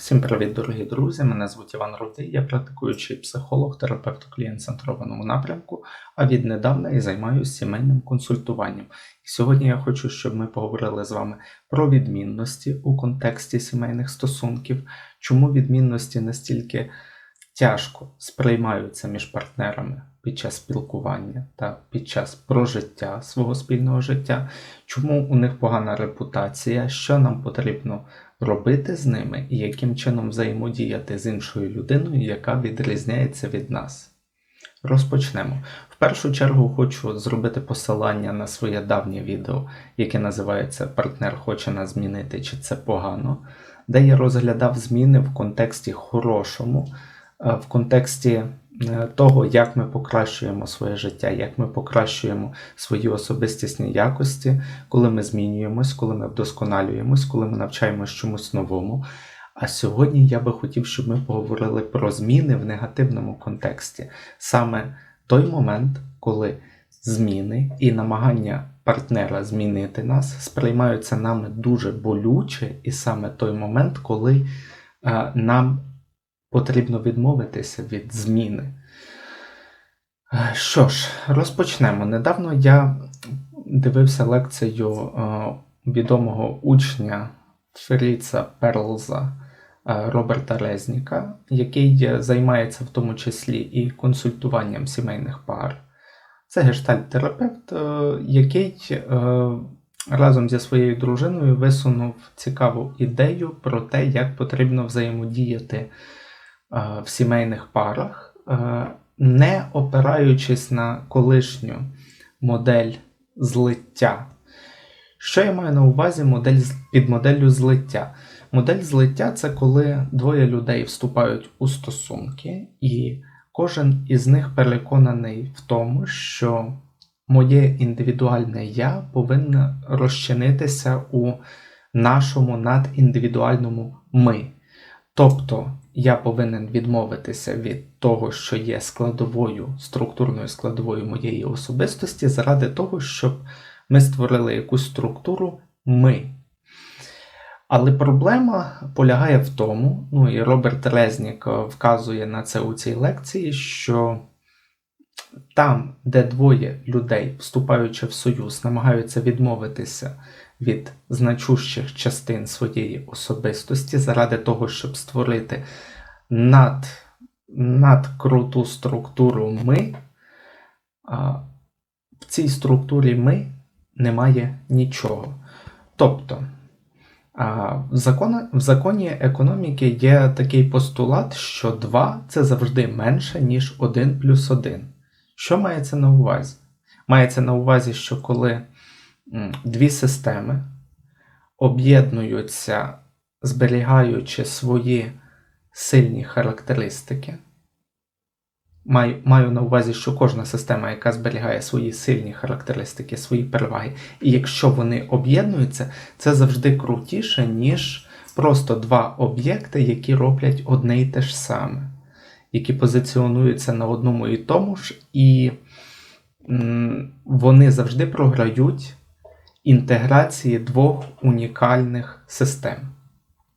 Всім привіт, дорогі друзі! Мене звуть Іван Рудий, я практикуючий психолог, терапевт у клієнт-центрованому напрямку, а віднедавна і займаюся сімейним консультуванням. І сьогодні я хочу, щоб ми поговорили з вами про відмінності у контексті сімейних стосунків, чому відмінності настільки тяжко сприймаються між партнерами під час спілкування та під час прожиття свого спільного життя, чому у них погана репутація, що нам потрібно робити з ними і яким чином взаємодіяти з іншою людиною, яка відрізняється від нас. Розпочнемо. В першу чергу хочу зробити посилання на своє давнє відео, яке називається Партнер хоче нас змінити, чи це погано, де я розглядав зміни в контексті хорошому, е, в контексті того, як ми покращуємо своє життя, як ми покращуємо свої особистісні якості, коли ми змінюємось, коли ми вдосконалюємось, коли ми навчаємось чомусь новому. А сьогодні я би хотів, щоб ми поговорили про зміни в негативному контексті. Саме той момент, коли зміни і намагання партнера змінити нас сприймаються нами дуже болюче, і саме той момент, коли е, нам потрібно відмовитися від зміни. Що ж, розпочнемо. Недавно я дивився лекцію е, відомого учня Фріца Перлза е, Роберта Резніка, який займається в тому числі і консультуванням сімейних пар. Це гештальт-терапевт, е, який разом зі своєю дружиною висунув цікаву ідею про те, як потрібно взаємодіяти в сімейних парах, е, не опираючись на колишню модель злиття. Що я маю на увазі модель, під моделлю злиття? Модель злиття це коли двоє людей вступають у стосунки, і кожен із них переконаний в тому, що моє індивідуальне я повинно розчинитися у нашому надіндивідуальному ми. Тобто я повинен відмовитися від того, що є складовою, структурною складовою моєї особистості, заради того, щоб ми створили якусь структуру ми. Але проблема полягає в тому, ну і Роберт Резнік е, вказує на це у цій лекції, що там, де двоє людей, вступаючи в союз, намагаються відмовитися від значущих частин своєї особистості заради того, щоб створити над, надкруту структуру ми, а в цій структурі ми немає нічого. Тобто, в, законі, в законі економіки є такий постулат, що 2 це завжди менше, ніж 1 плюс 1. Що мається на увазі? Мається на увазі, що коли дві системи об'єднуються, зберігаючи свої сильні характеристики, маю, маю на увазі, що кожна система, яка зберігає свої сильні характеристики, свої переваги, і якщо вони об'єднуються, це завжди крутіше, ніж просто два об'єкти, які роблять одне і те ж саме, які позиціонуються на одному і тому ж, і вони завжди програють інтеграції двох унікальних систем.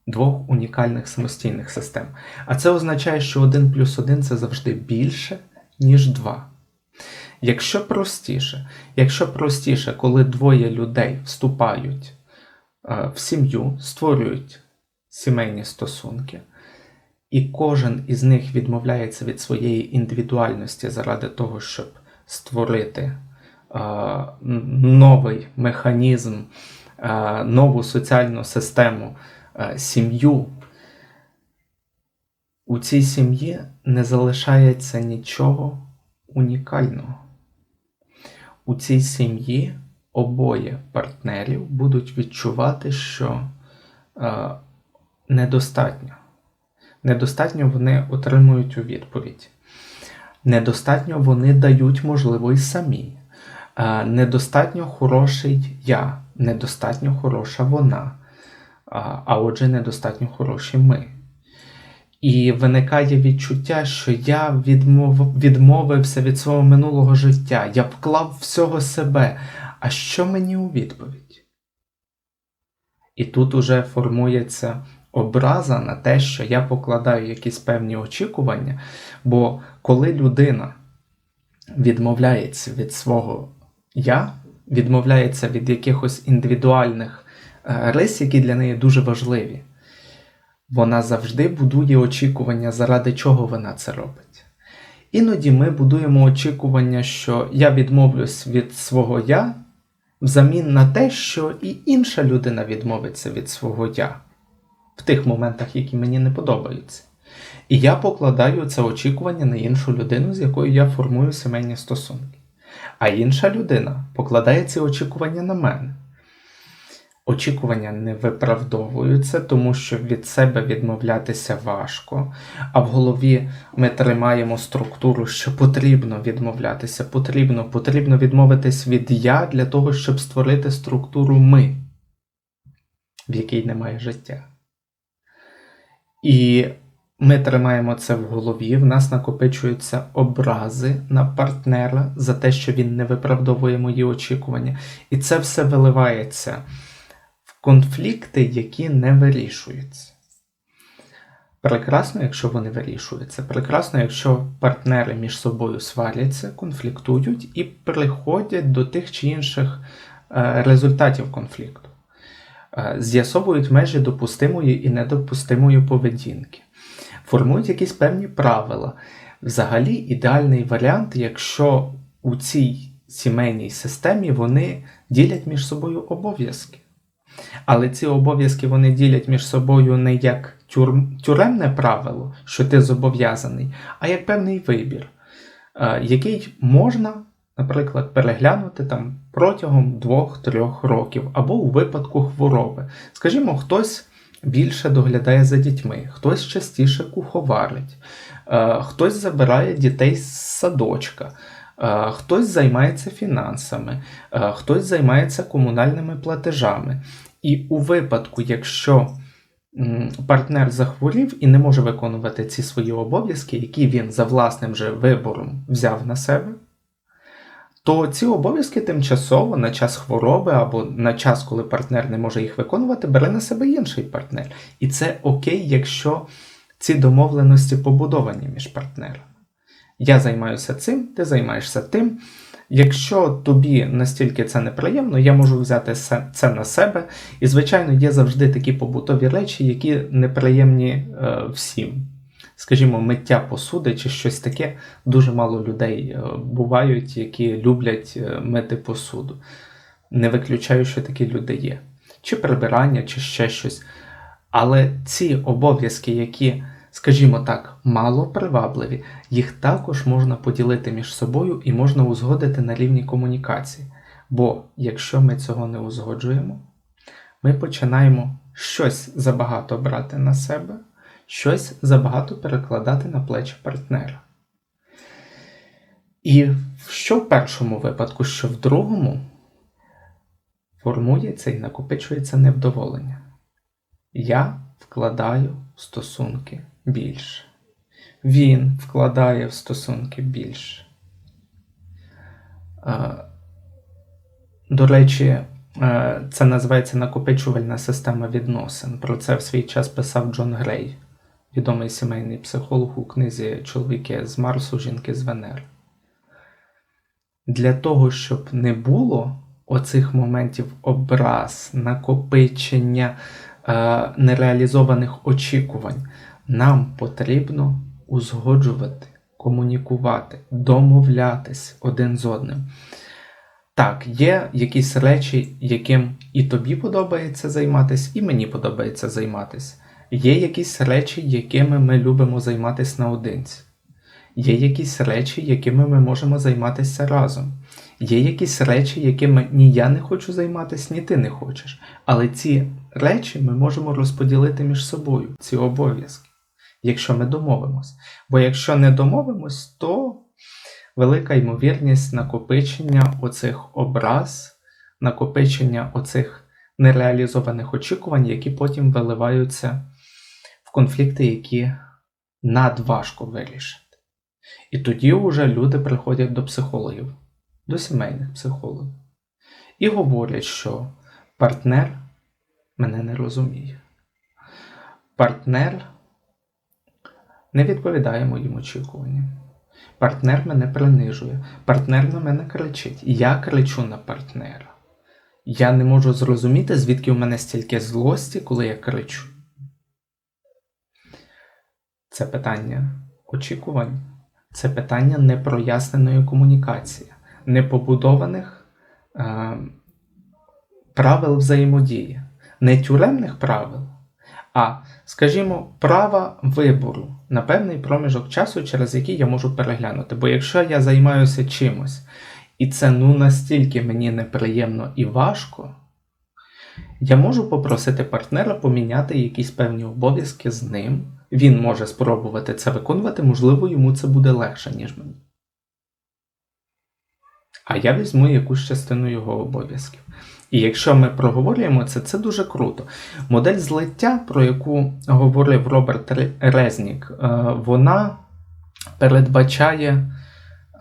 Двох унікальних самостійних систем. А це означає, що 1 плюс 1 це завжди більше, ніж 2. Якщо простіше, якщо простіше, коли двоє людей вступають е, в сім'ю, створюють сімейні стосунки, і кожен із них відмовляється від своєї індивідуальності заради того, щоб створити е, новий механізм, е, нову соціальну систему, е, сім'ю, у цій сім'ї не залишається нічого унікального. У цій сім'ї обоє партнерів будуть відчувати, що е, недостатньо. Недостатньо вони отримують у відповідь. Недостатньо вони дають, можливо, і самі. Е, недостатньо хороший я, недостатньо хороша вона, а, а отже, недостатньо хороші ми. І виникає відчуття, що я відмов... відмовився від свого минулого життя, я вклав всього себе. А що мені у відповідь? І тут уже формується образа на те, що я покладаю якісь певні очікування. Бо коли людина відмовляється від свого я, відмовляється від якихось індивідуальних е, рис, які для неї дуже важливі, вона завжди будує очікування, заради чого вона це робить. Іноді ми будуємо очікування, що я відмовлюсь від свого я взамін на те, що і інша людина відмовиться від свого я в тих моментах, які мені не подобаються. І я покладаю це очікування на іншу людину, з якою я формую сімейні стосунки. А інша людина покладає ці очікування на мене. Очікування не виправдовуються, тому що від себе відмовлятися важко, а в голові ми тримаємо структуру, що потрібно відмовлятися, потрібно, потрібно відмовитись від я для того, щоб створити структуру ми, в якій немає життя. І ми тримаємо це в голові, в нас накопичуються образи на партнера за те, що він не виправдовує мої очікування. І це все виливається в конфлікти, які не вирішуються. Прекрасно, якщо вони вирішуються. Прекрасно, якщо партнери між собою сваряться, конфліктують і приходять до тих чи інших е, результатів конфлікту. Е, з'ясовують межі допустимої і недопустимої поведінки формують якісь певні правила. Взагалі, ідеальний варіант, якщо у цій сімейній системі вони ділять між собою обов'язки. Але ці обов'язки вони ділять між собою не як тюр... тюремне правило, що ти зобов'язаний, а як певний вибір, е, який можна, наприклад, переглянути там протягом 2-3 років або у випадку хвороби. Скажімо, хтось більше доглядає за дітьми, хтось частіше куховарить, е, хтось забирає дітей з садочка, е, хтось займається фінансами, е, хтось займається комунальними платежами. І у випадку, якщо партнер захворів і не може виконувати ці свої обов'язки, які він за власним же вибором взяв на себе, то ці обов'язки тимчасово на час хвороби або на час, коли партнер не може їх виконувати, бере на себе інший партнер. І це окей, якщо ці домовленості побудовані між партнерами. Я займаюся цим, ти займаєшся тим. Якщо тобі настільки це неприємно, я можу взяти це на себе. І, звичайно, є завжди такі побутові речі, які неприємні е, всім скажімо, миття посуди чи щось таке, дуже мало людей е, бувають, які люблять е, мити посуду. Не виключаю, що такі люди є. Чи прибирання, чи ще щось. Але ці обов'язки, які, скажімо так, мало привабливі, їх також можна поділити між собою і можна узгодити на рівні комунікації. Бо якщо ми цього не узгоджуємо, ми починаємо щось забагато брати на себе щось забагато перекладати на плечі партнера. І що в першому випадку, що в другому формується і накопичується невдоволення. Я вкладаю в стосунки більше. Він вкладає в стосунки більше. До речі, це називається накопичувальна система відносин. Про це в свій час писав Джон Грей відомий сімейний психолог у книзі Чоловіки з Марсу, жінки з Венери. Для того, щоб не було оцих моментів образ, накопичення е, нереалізованих очікувань, нам потрібно узгоджувати, комунікувати, домовлятись один з одним. Так, є якісь речі, яким і тобі подобається займатися, і мені подобається займатися. Є якісь речі, якими ми любимо займатися наодинці. Є якісь речі, якими ми можемо займатися разом. Є якісь речі, якими ні я не хочу займатися, ні ти не хочеш. Але ці речі ми можемо розподілити між собою, ці обов'язки, якщо ми домовимось. Бо якщо не домовимось, то велика ймовірність накопичення оцих образ, накопичення оцих нереалізованих очікувань, які потім виливаються конфлікти, які надважко вирішити. І тоді вже люди приходять до психологів, до сімейних психологів, і говорять, що партнер мене не розуміє. партнер не відповідає моїм очікуванням. Партнер мене принижує, партнер на мене кричить. Я кричу на партнера. Я не можу зрозуміти, звідки у мене стільки злості, коли я кричу. Це питання очікувань, це питання непроясненої комунікації, непобудованих е, правил взаємодії, не тюремних правил, а, скажімо, права вибору на певний проміжок часу, через який я можу переглянути. Бо якщо я займаюся чимось, і це ну настільки мені неприємно і важко, я можу попросити партнера поміняти якісь певні обов'язки з ним. Він може спробувати це виконувати, можливо, йому це буде легше, ніж мені. А я візьму якусь частину його обов'язків. І якщо ми проговорюємо це, це дуже круто. Модель злиття, про яку говорив Роберт Резнік, е, вона передбачає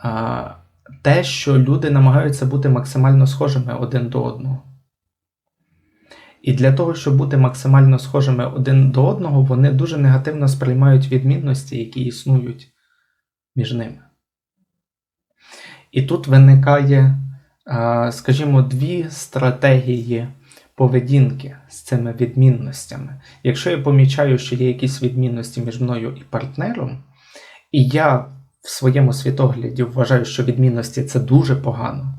е, те, що люди намагаються бути максимально схожими один до одного. І для того, щоб бути максимально схожими один до одного, вони дуже негативно сприймають відмінності, які існують між ними. І тут виникає, скажімо, дві стратегії поведінки з цими відмінностями. Якщо я помічаю, що є якісь відмінності між мною і партнером, і я в своєму світогляді вважаю, що відмінності це дуже погано,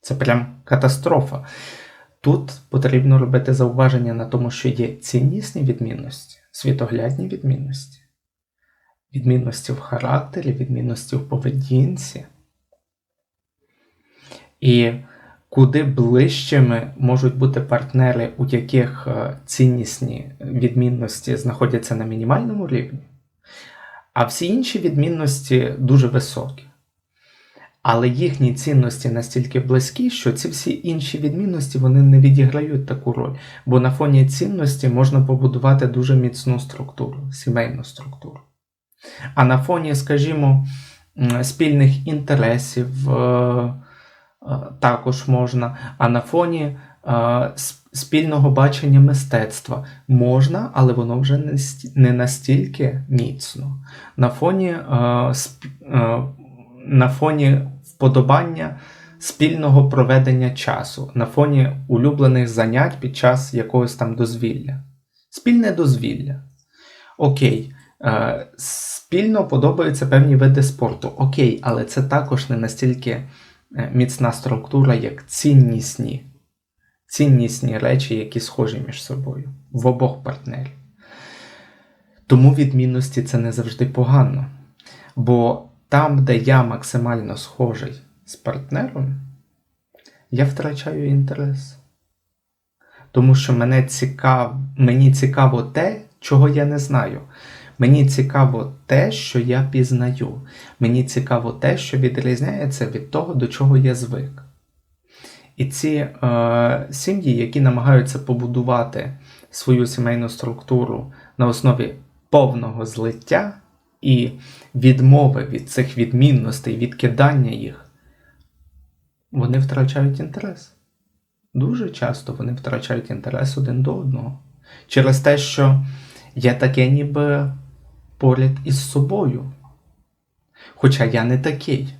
це прям катастрофа. Тут потрібно робити зауваження на тому, що є ціннісні відмінності, світоглядні відмінності, відмінності в характері, відмінності в поведінці. І куди ближчими можуть бути партнери, у яких е, ціннісні відмінності знаходяться на мінімальному рівні, а всі інші відмінності дуже високі. Але їхні цінності настільки близькі, що ці всі інші відмінності вони не відіграють таку роль. Бо на фоні цінності можна побудувати дуже міцну структуру, сімейну структуру. А на фоні, скажімо, спільних інтересів е, е, також можна, а на фоні е, спільного бачення мистецтва можна, але воно вже не настільки міцно. На фоні на фоні вподобання спільного проведення часу, на фоні улюблених занять під час якогось там дозвілля. Спільне дозвілля. Окей. Е, спільно подобаються певні види спорту. Окей, але це також не настільки е, міцна структура, як ціннісні. Ціннісні речі, які схожі між собою в обох партнерів. Тому відмінності це не завжди погано. Бо там, де я максимально схожий з партнером, я втрачаю інтерес. Тому що мене цікав, мені цікаво те, чого я не знаю. Мені цікаво те, що я пізнаю. Мені цікаво те, що відрізняється від того, до чого я звик. І ці е, сім'ї, які намагаються побудувати свою сімейну структуру на основі повного злиття, і відмови від цих відмінностей, відкидання їх, вони втрачають інтерес. Дуже часто вони втрачають інтерес один до одного. Через те, що я таке ніби поряд із собою. Хоча я не такий.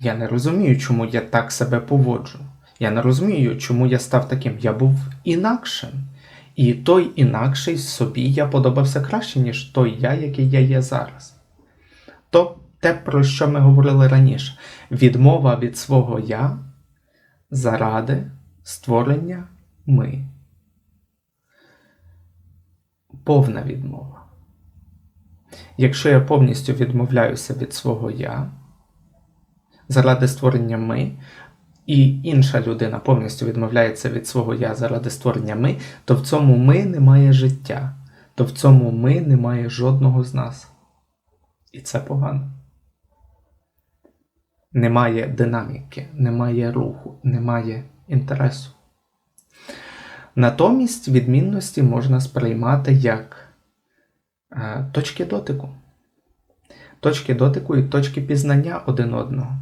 Я не розумію, чому я так себе поводжу. Я не розумію, чому я став таким. Я був інакшим. І той інакший собі я подобався краще, ніж той я, який я є зараз то те, про що ми говорили раніше: відмова від свого я заради створення ми. Повна відмова. Якщо я повністю відмовляюся від свого я заради створення ми, і інша людина повністю відмовляється від свого я заради створення ми, то в цьому ми немає життя, то в цьому ми немає жодного з нас. І це погано. Немає динаміки, немає руху, немає інтересу. Натомість відмінності можна сприймати як е, точки дотику. Точки дотику і точки пізнання один одного.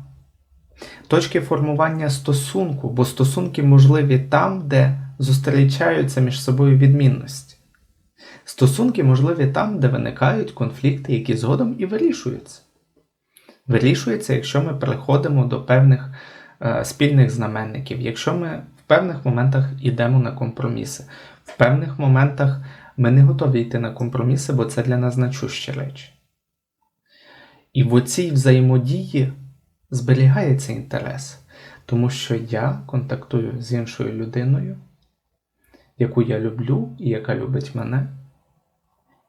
Точки формування стосунку, бо стосунки можливі там, де зустрічаються між собою відмінності. Стосунки можливі там, де виникають конфлікти, які згодом і вирішуються. Вирішується, якщо ми переходимо до певних е, спільних знаменників, якщо ми в певних моментах йдемо на компроміси, в певних моментах ми не готові йти на компроміси, бо це для нас значущі речі. І в оцій взаємодії зберігається інтерес, тому що я контактую з іншою людиною, яку я люблю і яка любить мене.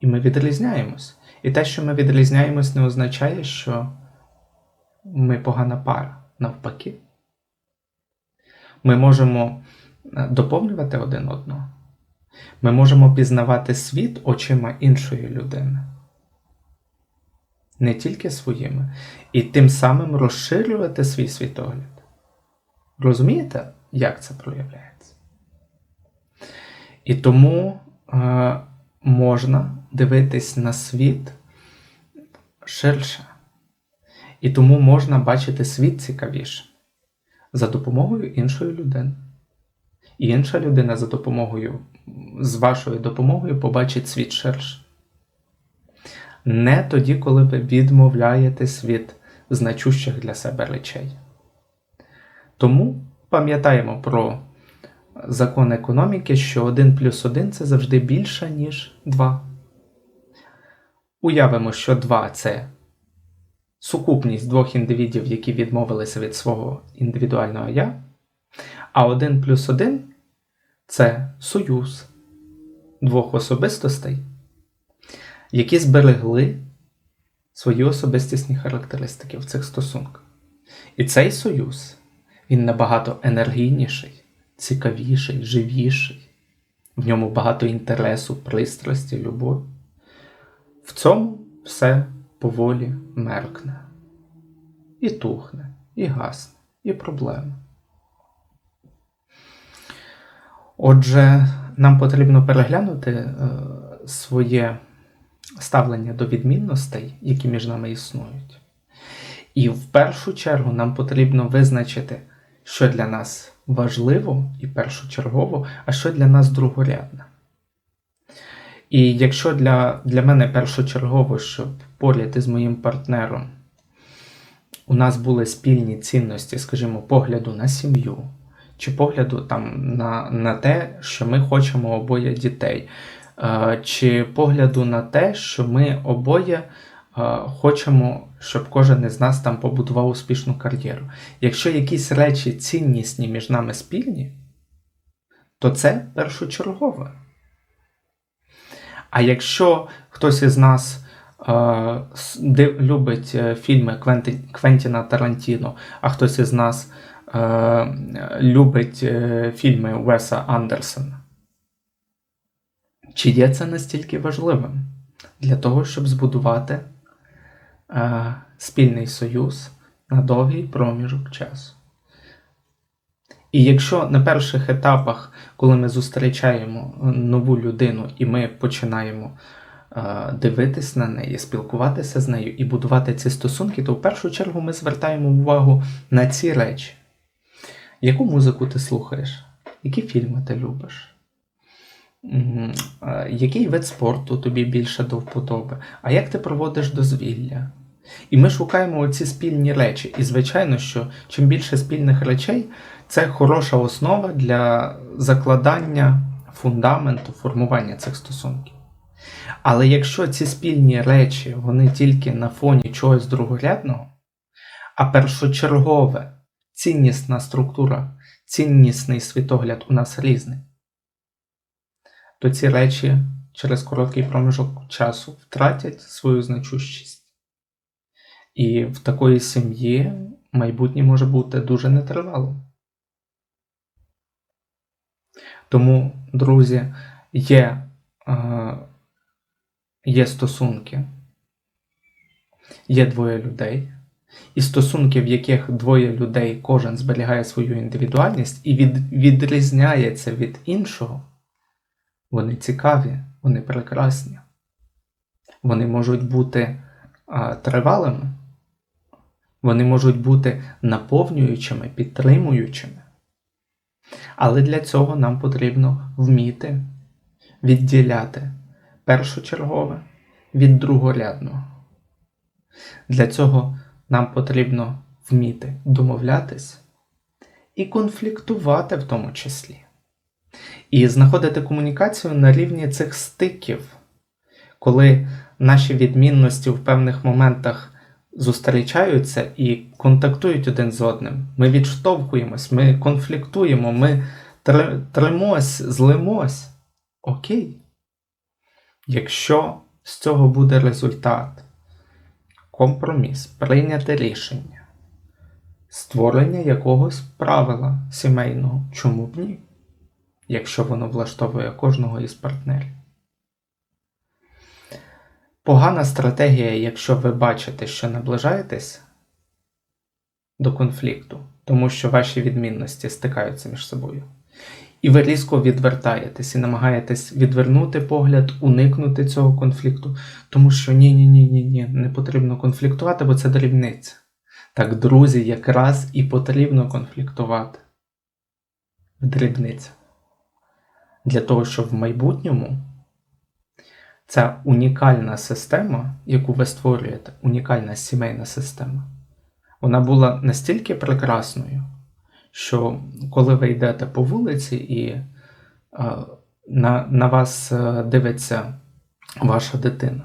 І ми відрізняємось. І те, що ми відрізняємось, не означає, що ми погана пара, навпаки. Ми можемо е, доповнювати один одного. Ми можемо пізнавати світ очима іншої людини. Не тільки своїми. І тим самим розширювати свій світогляд. Розумієте, як це проявляється? І тому е, можна дивитись на світ ширше. І тому можна бачити світ цікавіше за допомогою іншої людини. І інша людина за допомогою, з вашою допомогою побачить світ ширше. Не тоді, коли ви відмовляєтесь від значущих для себе речей. Тому пам'ятаємо про закон економіки, що 1 плюс 1 це завжди більше, ніж 2. Уявимо, що 2 це сукупність двох індивідів, які відмовилися від свого індивідуального я, а 1 плюс 1 це союз двох особистостей, які зберегли свої особистісні характеристики в цих стосунках. І цей союз він набагато енергійніший, цікавіший, живіший, в ньому багато інтересу, пристрасті, любові. В цьому все поволі меркне, і тухне, і гасне, і проблеми. Отже, нам потрібно переглянути е, своє ставлення до відмінностей, які між нами існують. І в першу чергу нам потрібно визначити, що для нас важливо і першочергово, а що для нас другорядне. І якщо для для мене першочергово, щоб поряд із моїм партнером у нас були спільні цінності, скажімо, погляду на сім'ю, чи погляду там на, на те, що ми хочемо обоє дітей, е, чи погляду на те, що ми обоє е, хочемо, щоб кожен із нас там побудував успішну кар'єру. Якщо якісь речі ціннісні між нами спільні, то це першочергове. А якщо хтось із нас е, любить е, фільми Квенті, Квентіна Тарантіно, а хтось із нас е, любить е, фільми Уеса Андерсона, чи є це настільки важливим для того, щоб збудувати е, спільний союз на довгий проміжок часу? І якщо на перших етапах, коли ми зустрічаємо е, нову людину і ми починаємо е, дивитись на неї, спілкуватися з нею і будувати ці стосунки, то в першу чергу ми звертаємо увагу на ці речі. Яку музику ти слухаєш? Які фільми ти любиш? Е, який вид спорту тобі більше до вподоби? А як ти проводиш дозвілля? І ми шукаємо оці спільні речі. І, звичайно, що чим більше спільних речей, це хороша основа для закладання фундаменту формування цих стосунків. Але якщо ці спільні речі, вони тільки на фоні чогось другорядного, а першочергове ціннісна структура, ціннісний світогляд у нас різний, то ці речі через короткий проміжок часу втратять свою значущість. І в такої сім'ї майбутнє може бути дуже нетривалим. Тому, друзі, є, е, є стосунки, є двоє людей, і стосунки, в яких двоє людей кожен зберігає свою індивідуальність і від, відрізняється від іншого, вони цікаві, вони прекрасні. Вони можуть бути а, тривалими, вони можуть бути наповнюючими, підтримуючими. Але для цього нам потрібно вміти відділяти першочергове від другорядного. Для цього нам потрібно вміти домовлятись і конфліктувати в тому числі. І знаходити комунікацію на рівні цих стиків, коли наші відмінності в певних моментах зустрічаються і контактують один з одним. Ми відштовхуємось, ми конфліктуємо, ми тримось, злимось. Окей. Якщо з цього буде результат, компроміс, прийняте рішення, створення якогось правила сімейного, чому б ні? Якщо воно влаштовує кожного із партнерів. Погана стратегія, якщо ви бачите, що наближаєтесь до конфлікту, тому що ваші відмінності стикаються між собою. І ви різко відвертаєтесь і намагаєтесь відвернути погляд, уникнути цього конфлікту, тому що ні, ні, ні, ні, ні, не потрібно конфліктувати, бо це дрібниця. Так, друзі, якраз і потрібно конфліктувати в дрібницях. Для того, щоб в майбутньому ця унікальна система, яку ви створюєте, унікальна сімейна система, вона була настільки прекрасною, що коли ви йдете по вулиці і е, на, на вас е, дивиться ваша дитина,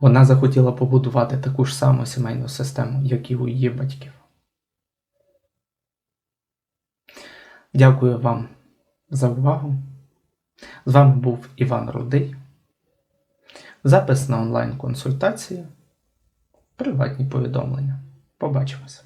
вона захотіла побудувати таку ж саму сімейну систему, як і у її батьків. Дякую вам за увагу. З вами був Іван Рудий. Запис на онлайн-консультації. Приватні повідомлення. Побачимося.